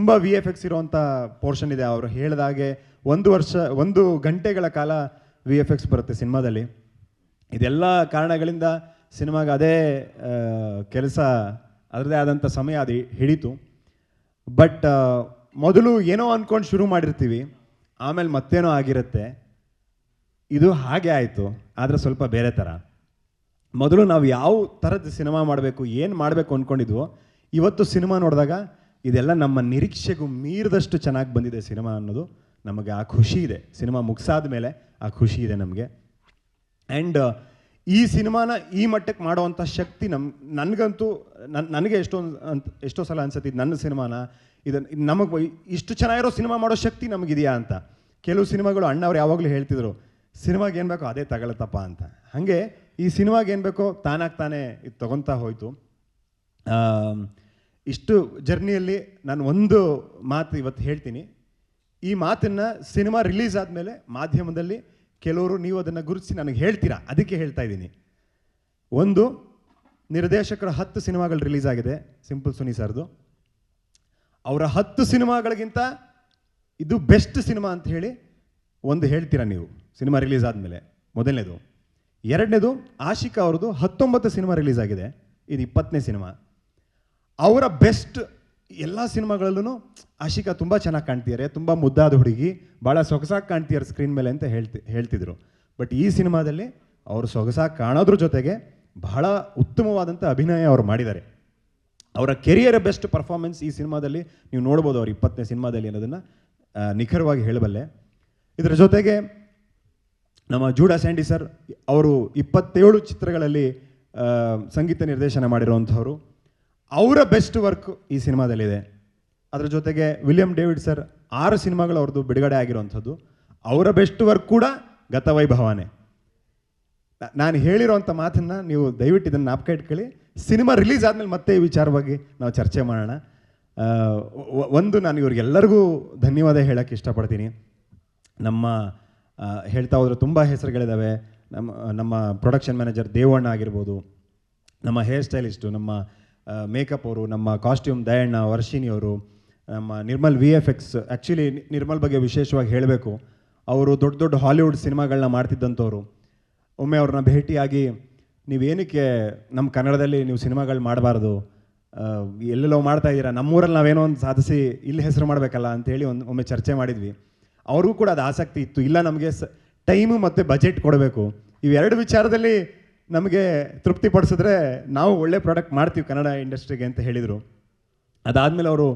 ತುಂಬ V F X ಇರುವಂಥ portion ಇದೆ. ಅವರು ಹೇಳಿದಾಗೆ ಒಂದು ವರ್ಷ, ಒಂದು ಗಂಟೆಗಳ ಕಾಲ ವಿ ಎಫ್ ಎಕ್ಸ್ ಬರುತ್ತೆ ಸಿನಿಮಾದಲ್ಲಿ. ಇದೆಲ್ಲ ಕಾರಣಗಳಿಂದ ಸಿನಿಮಾಗೆ ಅದೇ ಕೆಲಸ ಅದರದೇ ಆದಂಥ ಸಮಯ ಅದು ಹಿಡಿತು. ಬಟ್ ಮೊದಲು ಏನೋ ಅಂದ್ಕೊಂಡು ಶುರು ಮಾಡಿರ್ತೀವಿ. ಆಮೇಲೆ ಮತ್ತೇನೋ ಆಗಿರುತ್ತೆ. ಇದು ಹಾಗೆ ಆಯಿತು. ಆದರೆ ಸ್ವಲ್ಪ ಬೇರೆ ಥರ ಮೊದಲು ನಾವು ಯಾವ ಥರದ ಸಿನಿಮಾ ಮಾಡಬೇಕು, ಏನು ಮಾಡಬೇಕು ಅಂದ್ಕೊಂಡಿದ್ವೋ ಇವತ್ತು ಸಿನಿಮಾ ನೋಡಿದಾಗ ಇದೆಲ್ಲ ನಮ್ಮ ನಿರೀಕ್ಷೆಗೂ ಮೀರಿದಷ್ಟು ಚೆನ್ನಾಗಿ ಬಂದಿದೆ ಸಿನಿಮಾ ಅನ್ನೋದು. ನಮಗೆ ಆ ಖುಷಿ ಇದೆ. ಸಿನಿಮಾ ಮುಗಿಸಾದ ಮೇಲೆ ಆ ಖುಷಿ ಇದೆ ನಮಗೆ. ಆ್ಯಂಡ್ ಈ ಸಿನಿಮಾನ ಈ ಮಟ್ಟಕ್ಕೆ ಮಾಡುವಂಥ ಶಕ್ತಿ ನಮ್ಮ ನನಗಂತೂ, ನನ್, ನನಗೆ ಎಷ್ಟೊಂದು ಅಂತ, ಎಷ್ಟೋ ಸಲ ಅನ್ಸತ್ತಿ, ಇದು ನನ್ನ ಸಿನಿಮಾನ? ಇದನ್ನು ನಮಗೆ ಇಷ್ಟು ಚೆನ್ನಾಗಿರೋ ಸಿನಿಮಾ ಮಾಡೋ ಶಕ್ತಿ ನಮಗಿದೆಯಾ ಅಂತ. ಕೆಲವು ಸಿನಿಮಾಗಳು ಅಣ್ಣವ್ರು ಯಾವಾಗಲೂ ಹೇಳ್ತಿದ್ರು, ಸಿನಿಮಾಗೆ ಏನು ಬೇಕೋ ಅದೇ ತಗೊಳತ್ತಪ್ಪ ಅಂತ. ಹಾಗೆ ಈ ಸಿನಿಮಾಗೆ ಏನು ಬೇಕೋ ತಾನಾಗಿ ತಾನೇ ಇದು ತೊಗೊತಾ ಹೋಯಿತು. ಇಷ್ಟು ಜರ್ನಿಯಲ್ಲಿ ನಾನು ಒಂದು ಮಾತು ಇವತ್ತು ಹೇಳ್ತೀನಿ. ಈ ಮಾತನ್ನು ಸಿನಿಮಾ ರಿಲೀಸ್ ಆದಮೇಲೆ ಮಾಧ್ಯಮದಲ್ಲಿ ಕೆಲವರು ನೀವು ಅದನ್ನು ಗುರುತಿಸಿ ನನಗೆ ಹೇಳ್ತೀರಾ? ಅದಕ್ಕೆ ಹೇಳ್ತಾ ಇದ್ದೀನಿ. ಒಂದು, ನಿರ್ದೇಶಕರ ಹತ್ತು ಸಿನಿಮಾಗಳು ರಿಲೀಸ್ ಆಗಿದೆ, ಸಿಂಪಲ್ ಸುನಿ ಸರ್ದು. ಅವರ ಹತ್ತು ಸಿನಿಮಾಗಳಿಗಿಂತ ಇದು ಬೆಸ್ಟ್ ಸಿನಿಮಾ ಅಂತ ಹೇಳಿ ಒಂದು ಹೇಳ್ತೀರಾ ನೀವು, ಸಿನಿಮಾ ರಿಲೀಸ್ ಆದಮೇಲೆ? ಮೊದಲನೇದು. ಎರಡನೇದು, ಆಶಿಕಾ ಅವ್ರದ್ದು ಹತ್ತೊಂಬತ್ತು ಸಿನಿಮಾ ರಿಲೀಸ್ ಆಗಿದೆ, ಇದು ಇಪ್ಪತ್ತನೇ ಸಿನಿಮಾ. ಅವರ ಬೆಸ್ಟ್ ಎಲ್ಲ ಸಿನಿಮಾಗಳಲ್ಲೂ ಆಶಿಕಾ ತುಂಬ ಚೆನ್ನಾಗಿ ಕಾಣ್ತಿದ್ದಾರೆ ತುಂಬ ಮುದ್ದಾದ ಹುಡುಗಿ ಭಾಳ ಸೊಗಸಾಗಿ ಕಾಣ್ತಿದ್ದಾರೆ ಸ್ಕ್ರೀನ್ ಮೇಲೆ ಅಂತ ಹೇಳ್ತಿ, ಹೇಳ್ತಿದ್ರು. ಬಟ್ ಈ ಸಿನಿಮಾದಲ್ಲಿ ಅವರು ಸೊಗಸಾಗಿ ಕಾಣೋದ್ರ ಜೊತೆಗೆ ಬಹಳ ಉತ್ತಮವಾದಂಥ ಅಭಿನಯ ಅವರು ಮಾಡಿದ್ದಾರೆ. ಅವರ ಕೆರಿಯರ್ ಬೆಸ್ಟ್ ಪರ್ಫಾರ್ಮೆನ್ಸ್ ಈ ಸಿನಿಮಾದಲ್ಲಿ ನೀವು ನೋಡ್ಬೋದು ಅವ್ರ ಇಪ್ಪತ್ತನೇ ಸಿನಿಮಾದಲ್ಲಿ ಅನ್ನೋದನ್ನು ನಿಖರವಾಗಿ ಹೇಳಬಲ್ಲೆ. ಇದರ ಜೊತೆಗೆ ನಮ್ಮ ಜೂಡಾ ಸ್ಯಾಂಡಿ ಸರ್, ಅವರು ಇಪ್ಪತ್ತೇಳು ಚಿತ್ರಗಳಲ್ಲಿ ಸಂಗೀತ ನಿರ್ದೇಶನ ಮಾಡಿರುವಂಥವ್ರು. ಅವರ ಬೆಸ್ಟ್ ವರ್ಕ್ ಈ ಸಿನಿಮಾದಲ್ಲಿದೆ. ಅದರ ಜೊತೆಗೆ ವಿಲಿಯಂ ಡೇವಿಡ್ ಸರ್ ಆರು ಸಿನಿಮಾಗಳು ಅವ್ರದ್ದು ಬಿಡುಗಡೆ ಆಗಿರುವಂಥದ್ದು. ಅವರ ಬೆಸ್ಟ್ ವರ್ಕ್ ಕೂಡ ಗತವೈಭವನೇ ನಾನು ಹೇಳಿರೋಂಥ ಮಾತನ್ನು ನೀವು ದಯವಿಟ್ಟು ಇದನ್ನು ನಾಪಕ ಇಟ್ಕೊಳ್ಳಿ ಸಿನಿಮಾ ರಿಲೀಸ್ ಆದಮೇಲೆ ಮತ್ತೆ ಈ ವಿಚಾರವಾಗಿ ನಾವು ಚರ್ಚೆ ಮಾಡೋಣ. ಒಂದು ನಾನು ಇವ್ರಿಗೆಲ್ಲರಿಗೂ ಧನ್ಯವಾದ ಹೇಳೋಕ್ಕೆ ಇಷ್ಟಪಡ್ತೀನಿ. ನಮ್ಮ ಹೇಳ್ತಾ ಹೋದ್ರೆ ತುಂಬ ಹೆಸರುಗಳಿದ್ದಾವೆ ನಮ್ಮ ನಮ್ಮ ಪ್ರೊಡಕ್ಷನ್ ಮ್ಯಾನೇಜರ್ ದೇವಣ್ಣ ಆಗಿರ್ಬೋದು. ನಮ್ಮ ಹೇರ್ ಸ್ಟೈಲಿಸ್ಟು ನಮ್ಮ ಮೇಕಪ್ ಅವರು, ನಮ್ಮ ಕಾಸ್ಟ್ಯೂಮ್ ದಯಣ್ಣ ವರ್ಷಿಣಿ ಅವರು, ನಮ್ಮ Nirmal V F X actually Nirmal ಬಗ್ಗೆ ವಿಶೇಷವಾಗಿ ಹೇಳಬೇಕು. ಅವರು ದೊಡ್ಡ ದೊಡ್ಡ ಹಾಲಿವುಡ್ ಸಿನಿಮಾಗಳನ್ನ ಮಾಡ್ತಿದ್ದಂಥವ್ರು. ಒಮ್ಮೆ ಅವ್ರನ್ನ ಭೇಟಿಯಾಗಿ, ನೀವೇನಕ್ಕೆ ನಮ್ಮ ಕನ್ನಡದಲ್ಲಿ ನೀವು ಸಿನಿಮಾಗಳು ಮಾಡಬಾರ್ದು? ಎಲ್ಲೆಲ್ಲೋ ಮಾಡ್ತಾ ಇದ್ದೀರಾ? ನಮ್ಮೂರಲ್ಲಿ ನಾವೇನೋ ಒಂದು ಸಾಧಿಸಿ ಇಲ್ಲಿ ಹೆಸರು ಮಾಡಬೇಕಲ್ಲ? ಅಂತೇಳಿ ಒಂದು, ಒಮ್ಮೆ ಚರ್ಚೆ ಮಾಡಿದ್ವಿ. ಅವ್ರಿಗೂ ಕೂಡ ಅದು ಆಸಕ್ತಿ ಇತ್ತು. ಇಲ್ಲ ನಮಗೆ ಸ, ಟೈಮು ಮತ್ತು ಬಜೆಟ್ ಕೊಡಬೇಕು. ಇವೆರಡು ವಿಚಾರದಲ್ಲಿ ನಮಗೆ ತೃಪ್ತಿಪಡಿಸಿದ್ರೆ ನಾವು ಒಳ್ಳೆ ಪ್ರಾಡಕ್ಟ್ ಮಾಡ್ತೀವಿ ಕನ್ನಡ ಇಂಡಸ್ಟ್ರಿಗೆ ಅಂತ ಹೇಳಿದರು. ಅದಾದಮೇಲೆ ಅವರು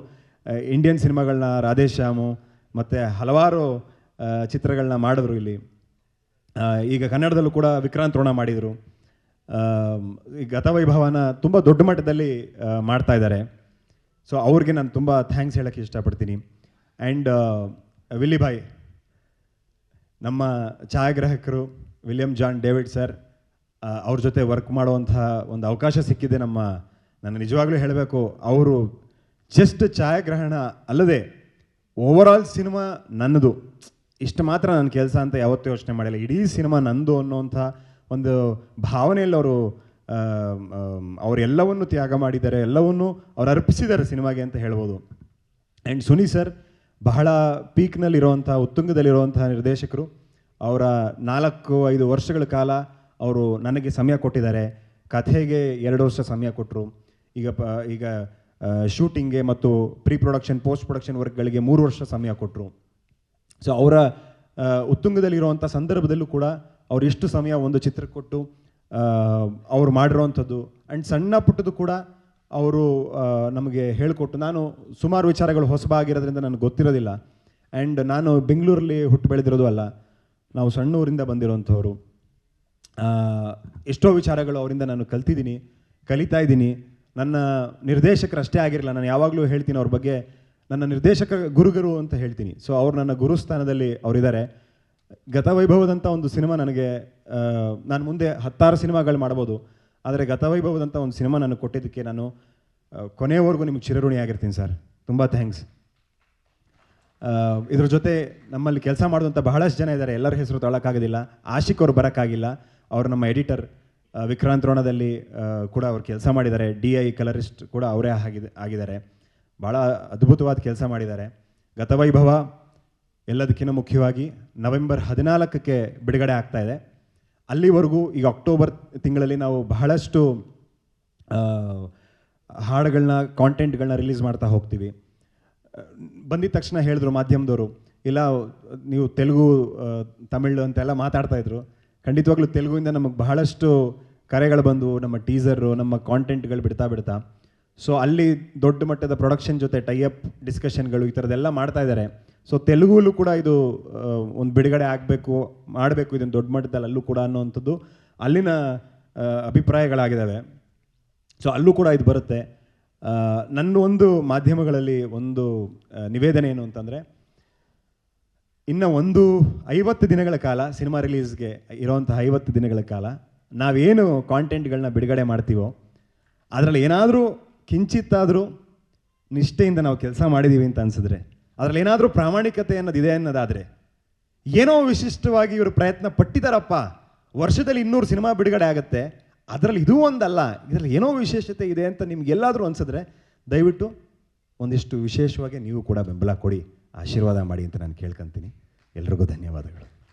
ಇಂಡಿಯನ್ ಸಿನಿಮಾಗಳನ್ನ ರಾಧೇಶ್ಯಾಮು ಮತ್ತು ಹಲವಾರು ಚಿತ್ರಗಳನ್ನ ಮಾಡಿದ್ರು ಇಲ್ಲಿ. ಈಗ ಕನ್ನಡದಲ್ಲೂ ಕೂಡ ವಿಕ್ರಾಂತ್ ರೋಣ ಮಾಡಿದರು. ಈ ಗತವೈಭವನ ತುಂಬ ದೊಡ್ಡ ಮಟ್ಟದಲ್ಲಿ ಮಾಡ್ತಾ ಇದ್ದಾರೆ. ಸೊ ಅವ್ರಿಗೆ ನಾನು ತುಂಬ ಥ್ಯಾಂಕ್ಸ್ ಹೇಳೋಕ್ಕೆ ಇಷ್ಟಪಡ್ತೀನಿ. ಆ್ಯಂಡ್ ವಿಲ್ಲಿ ಭಾಯ್ ನಮ್ಮ ಛಾಯಾಗ್ರಾಹಕರು ವಿಲಿಯಂ ಜಾನ್ ಡೇವಿಡ್ ಸರ್ ಅವ್ರ ಜೊತೆ ವರ್ಕ್ ಮಾಡುವಂತಹ ಒಂದು ಅವಕಾಶ ಸಿಕ್ಕಿದೆ ನಮ್ಮ, ನಾನು ನಿಜವಾಗ್ಲೂ ಹೇಳಬೇಕು, ಅವರು ಜಸ್ಟ್ ಛಾಯಾಗ್ರಹಣ ಅಲ್ಲದೆ ಓವರಾಲ್ ಸಿನಿಮಾ ನನ್ನದು. ಇಷ್ಟು ಮಾತ್ರ ನನ್ನ ಕೆಲಸ ಅಂತ ಯಾವತ್ತೂ ಯೋಚನೆ ಮಾಡಿಲ್ಲ. ಇಡೀ ಸಿನಿಮಾ ನಂದು ಅನ್ನೋಂಥ ಒಂದು ಭಾವನೆಯಲ್ಲಿ ಅವರು ಅವರೆಲ್ಲವನ್ನು ತ್ಯಾಗ ಮಾಡಿದ್ದಾರೆ, ಎಲ್ಲವನ್ನು ಅವ್ರು ಅರ್ಪಿಸಿದ್ದಾರೆ ಸಿನಿಮಾಗೆ ಅಂತ ಹೇಳ್ಬೋದು. ಆ್ಯಂಡ್ ಸುನಿ ಸರ್ ಬಹಳ ಪೀಕ್ನಲ್ಲಿರುವಂಥ ಉತ್ತುಂಗದಲ್ಲಿರುವಂಥ ನಿರ್ದೇಶಕರು. ಅವರ ನಾಲ್ಕು, ಐದು ವರ್ಷಗಳ ಕಾಲ ಅವರು ನನಗೆ ಸಮಯ ಕೊಟ್ಟಿದ್ದಾರೆ. ಕಥೆಗೆ ಎರಡು ವರ್ಷ ಸಮಯ ಕೊಟ್ಟರು ಈಗ ಪ ಈಗ ಶೂಟಿಂಗ್ಗೆ ಮತ್ತು ಪ್ರೀ ಪ್ರೊಡಕ್ಷನ್ ಪೋಸ್ಟ್ ಪ್ರೊಡಕ್ಷನ್ ವರ್ಕ್ಗಳಿಗೆ ಮೂರು ವರ್ಷ ಸಮಯ ಕೊಟ್ಟರು ಸೊ ಅವರ ಉತ್ತುಂಗದಲ್ಲಿರುವಂಥ ಸಂದರ್ಭದಲ್ಲೂ ಕೂಡ ಅವ್ರು ಎಷ್ಟು ಸಮಯ ಒಂದು ಚಿತ್ರ ಕೊಟ್ಟು ಅವರು ಮಾಡಿರೋವಂಥದ್ದು. ಆ್ಯಂಡ್ ಸಣ್ಣ ಪುಟ್ಟದ್ದು ಕೂಡ ಅವರು ನಮಗೆ ಹೇಳಿಕೊಟ್ಟು ನಾನು ಸುಮಾರು ವಿಚಾರಗಳು ಹೊಸಬಾಗಿರೋದ್ರಿಂದ ನನಗೆ ಗೊತ್ತಿರೋದಿಲ್ಲ. ಆ್ಯಂಡ್ ನಾನು ಬೆಂಗಳೂರಲ್ಲಿ ಹುಟ್ಟು ಬೆಳೆದಿರೋದು ಅಲ್ಲ. ನಾವು ಸಣ್ಣ ಊರಿಂದ ಬಂದಿರೋಂಥವ್ರು ಆ, ಎಷ್ಟೋ ವಿಚಾರಗಳು ಅವರಿಂದ ನಾನು ಕಲ್ತಿದ್ದೀನಿ, ಕಲಿತಾ ಇದ್ದೀನಿ. ನನ್ನ ನಿರ್ದೇಶಕರು ಅಷ್ಟೇ ಆಗಿರಲ್ಲ ನಾನು ಯಾವಾಗಲೂ ಹೇಳ್ತೀನಿ ಅವ್ರ ಬಗ್ಗೆ. ನನ್ನ ನಿರ್ದೇಶಕ ಗುರುಗರು ಅಂತ ಹೇಳ್ತೀನಿ. ಸೊ ಅವ್ರು ನನ್ನ ಗುರುಸ್ಥಾನದಲ್ಲಿ ಅವರಿದ್ದಾರೆ. ಗತವೈಭವದಂಥ ಒಂದು ಸಿನಿಮಾ ನನಗೆ ನಾನು ಮುಂದೆ ಹತ್ತಾರು ಸಿನಿಮಾಗಳು ಮಾಡ್ಬೋದು. ಆದರೆ ಗತವೈಭವದಂಥ ಒಂದು ಸಿನಿಮಾ ನನಗೆ ಕೊಟ್ಟಿದ್ದಕ್ಕೆ ನಾನು ಕೊನೆಯವರೆಗೂ ನಿಮಗೆ ಚಿರಋಣಿಯಾಗಿರ್ತೀನಿ ಸರ್. ತುಂಬ ಥ್ಯಾಂಕ್ಸ್. ಇದ್ರ ಜೊತೆ ನಮ್ಮಲ್ಲಿ ಕೆಲಸ ಮಾಡುವಂಥ ಬಹಳಷ್ಟು ಜನ ಇದ್ದಾರೆ. ಎಲ್ಲರ ಹೆಸರು ತೊಳಕ್ಕಾಗೋದಿಲ್ಲ ಆಶಿಕ್ ಅವರು ಬರೋಕ್ಕಾಗಿಲ್ಲ. ಅವರು ನಮ್ಮ ಎಡಿಟರ್ ವಿಕ್ರಾಂತ್ ರೋಣದಲ್ಲಿ ಕೂಡ ಅವ್ರು ಕೆಲಸ ಮಾಡಿದ್ದಾರೆ. ಡಿ ಐ ಕಲರಿಸ್ಟ್ ಕೂಡ ಅವರೇ ಆಗಿದೆ, ಆಗಿದ್ದಾರೆ. ಭಾಳ ಅದ್ಭುತವಾದ ಕೆಲಸ ಮಾಡಿದ್ದಾರೆ. ಗತವೈಭವ ಎಲ್ಲದಕ್ಕಿಂತ ಮುಖ್ಯವಾಗಿ ನವೆಂಬರ್ ಹದಿನಾಲ್ಕಕ್ಕೆ ಬಿಡುಗಡೆ ಆಗ್ತಾ ಇದೆ. ಅಲ್ಲಿವರೆಗೂ ಈಗ ಅಕ್ಟೋಬರ್ ತಿಂಗಳಲ್ಲಿ ನಾವು ಬಹಳಷ್ಟು ಹಾಡುಗಳನ್ನ ಕಾಂಟೆಂಟ್ಗಳನ್ನ ರಿಲೀಸ್ ಮಾಡ್ತಾ ಹೋಗ್ತೀವಿ. ಬಂದಿದ ತಕ್ಷಣ ಹೇಳಿದ್ರು ಮಾಧ್ಯಮದವರು, ಇಲ್ಲ, ನೀವು ತೆಲುಗು ತಮಿಳು ಅಂತೆಲ್ಲ ಮಾತಾಡ್ತಾ ಇದ್ರು. ಖಂಡಿತವಾಗ್ಲೂ ತೆಲುಗುವಿಂದ ನಮಗೆ ಬಹಳಷ್ಟು ಕರೆಗಳು ಬಂದವು, ನಮ್ಮ ಟೀಸರು, ನಮ್ಮ ಕಾಂಟೆಂಟ್ಗಳು ಬಿಡ್ತಾ ಬಿಡ್ತಾ. ಸೊ ಅಲ್ಲಿ ದೊಡ್ಡ ಮಟ್ಟದ ಪ್ರೊಡಕ್ಷನ್ ಜೊತೆ ಟೈಅಪ್ ಡಿಸ್ಕಷನ್ಗಳು ಈ ಥರದ್ದೆಲ್ಲ ಮಾಡ್ತಾ ಇದ್ದಾರೆ. ಸೊ ತೆಲುಗುಲ್ಲೂ ಕೂಡ ಇದು ಒಂದು ಬಿಡುಗಡೆ ಆಗಬೇಕು, ಮಾಡಬೇಕು ಇದನ್ನು ದೊಡ್ಡ ಮಟ್ಟದಲ್ಲಿ ಅಲ್ಲೂ ಕೂಡ ಅನ್ನೋವಂಥದ್ದು ಅಲ್ಲಿನ ಅಭಿಪ್ರಾಯಗಳಾಗಿದ್ದಾವೆ. ಸೊ ಅಲ್ಲೂ ಕೂಡ ಇದು ಬರುತ್ತೆ. ನನ್ನ ಒಂದು ಮಾಧ್ಯಮಗಳಲ್ಲಿ ಒಂದು ನಿವೇದನೆ ಏನು ಅಂತಂದರೆ ಇನ್ನು ಒಂದು ಐವತ್ತು ದಿನಗಳ ಕಾಲ ಸಿನಿಮಾ ರಿಲೀಸ್ಗೆ ಇರೋವಂಥ ಐವತ್ತು ದಿನಗಳ ಕಾಲ ನಾವೇನು ಕಾಂಟೆಂಟ್ಗಳನ್ನ ಬಿಡುಗಡೆ ಮಾಡ್ತೀವೋ, ಅದರಲ್ಲಿ ಏನಾದರೂ ಕಿಂಚಿತ್ತಾದರೂ ನಿಷ್ಠೆಯಿಂದ ನಾವು ಕೆಲಸ ಮಾಡಿದ್ದೀವಿ ಅಂತ ಅನ್ಸಿದ್ರೆ, ಅದರಲ್ಲಿ ಏನಾದರೂ ಪ್ರಾಮಾಣಿಕತೆ ಅನ್ನೋದಿದೆ ಅನ್ನೋದಾದರೆ, ಏನೋ ವಿಶಿಷ್ಟವಾಗಿ ಇವರು ಪ್ರಯತ್ನ ಪಟ್ಟಿದ್ದಾರಪ್ಪ, ವರ್ಷದಲ್ಲಿ ಇನ್ನೂರು ಸಿನಿಮಾ ಬಿಡುಗಡೆ ಆಗುತ್ತೆ, ಅದರಲ್ಲಿ ಇದೂ ಒಂದಲ್ಲ, ಇದರಲ್ಲಿ ಏನೋ ವಿಶೇಷತೆ ಇದೆ ಅಂತ ನಿಮ್ಗೆಲ್ಲಾದರೂ ಅನ್ಸಿದ್ರೆ ದಯವಿಟ್ಟು ಒಂದಿಷ್ಟು ವಿಶೇಷವಾಗಿ ನೀವು ಕೂಡ ಬೆಂಬಲ ಕೊಡಿ. ಆಶೀರ್ವಾದ ಮಾಡಿ ಅಂತ ನಾನು ಕೇಳ್ಕೊಂತೀನಿ. ಎಲ್ರಿಗೂ ಧನ್ಯವಾದಗಳು.